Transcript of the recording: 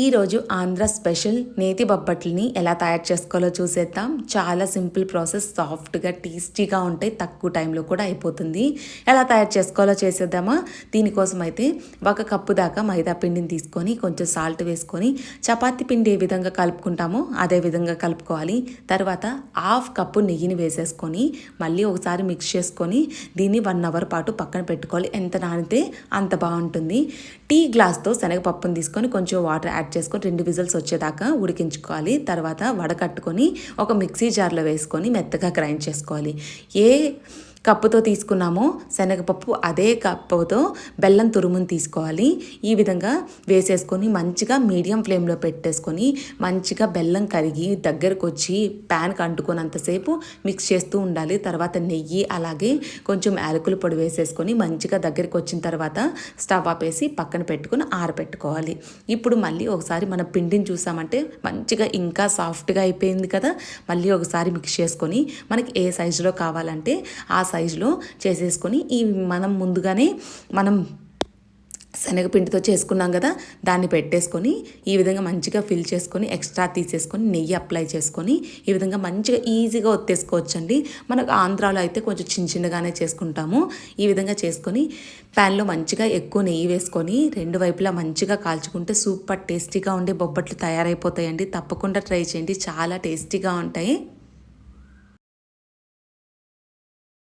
ఈరోజు ఆంధ్ర స్పెషల్ నేతి బొబ్బట్లని ఎలా తయారు చేసుకోవాలో చూసేద్దాం. చాలా సింపుల్ ప్రాసెస్ సాఫ్ట్గా టేస్టీగా ఉంటాయి తక్కువ టైంలో కూడా అయిపోతుంది. ఎలా తయారు చేసుకోవాలో చేసేద్దామా? దీనికోసం అయితే ఒక కప్పు దాకా మైదా పిండిని తీసుకొని కొంచెం సాల్ట్ వేసుకొని చపాతి పిండి ఏ విధంగా కలుపుకుంటామో అదే విధంగా కలుపుకోవాలి. తర్వాత హాఫ్ కప్పు నెయ్యిని వేసేసుకొని మళ్ళీ ఒకసారి మిక్స్ చేసుకొని దీన్ని వన్ అవర్ పాటు పక్కన పెట్టుకోవాలి. ఎంత నానితే అంత బాగుంటుంది. టీ గ్లాస్తో శనగపప్పును తీసుకొని కొంచెం వాటర్ యాడ్ చేసుకొని రెండు విజిల్స్ వచ్చేదాకా ఉడికించుకోవాలి. తర్వాత వడకట్టుకొని ఒక మిక్సీ జార్లో వేసుకొని మెత్తగా గ్రైండ్ చేసుకోవాలి. ఏ కప్పుతో తీసుకున్నామో. శనగపప్పు అదే కప్పుతో బెల్లం తురుముని తీసుకోవాలి. ఈ విధంగా వేసేసుకొని మంచిగా మీడియం ఫ్లేమ్లో పెట్టేసుకొని మంచిగా బెల్లం కరిగి దగ్గరకు వచ్చి ప్యాన్కి అంటుకున్నంతసేపు మిక్స్ చేస్తూ ఉండాలి. తర్వాత నెయ్యి అలాగే కొంచెం యాలకుల పొడి వేసేసుకొని మంచిగా దగ్గరికి వచ్చిన తర్వాత స్టవ్ ఆపేసి పక్కన పెట్టుకుని ఆరబెట్టుకోవాలి ఇప్పుడు మళ్ళీ ఒకసారి మన పిండిని చూసామంటే మంచిగా ఇంకా సాఫ్ట్గా అయిపోయింది కదా. మళ్ళీ ఒకసారి మిక్స్ చేసుకొని మనకి ఏ సైజులో కావాలంటే ఆ సైజ్ సైజులో చేసేసుకొని ఈ మనం ముందుగానే మనం శనగపిండితో చేసుకున్నాం కదా దాన్ని పెట్టేసుకొని ఈ విధంగా మంచిగా ఫిల్ చేసుకొని ఎక్స్ట్రా తీసేసుకొని నెయ్యి అప్లై చేసుకొని ఈ విధంగా మంచిగా ఈజీగా ఒత్తేసుకోవచ్చండి. మనకు ఆంధ్రాలో అయితే కొంచెం చిన్న చిన్నగానే చేసుకుంటాము. ఈ విధంగా చేసుకొని ప్యాన్లో మంచిగా ఎక్కువ నెయ్యి వేసుకొని రెండు వైపులా మంచిగా కాల్చుకుంటే సూపర్ టేస్టీగా ఉండే బొబ్బట్లు తయారైపోతాయండి. తప్పకుండా ట్రై చేయండి. చాలా టేస్టీగా ఉంటాయి.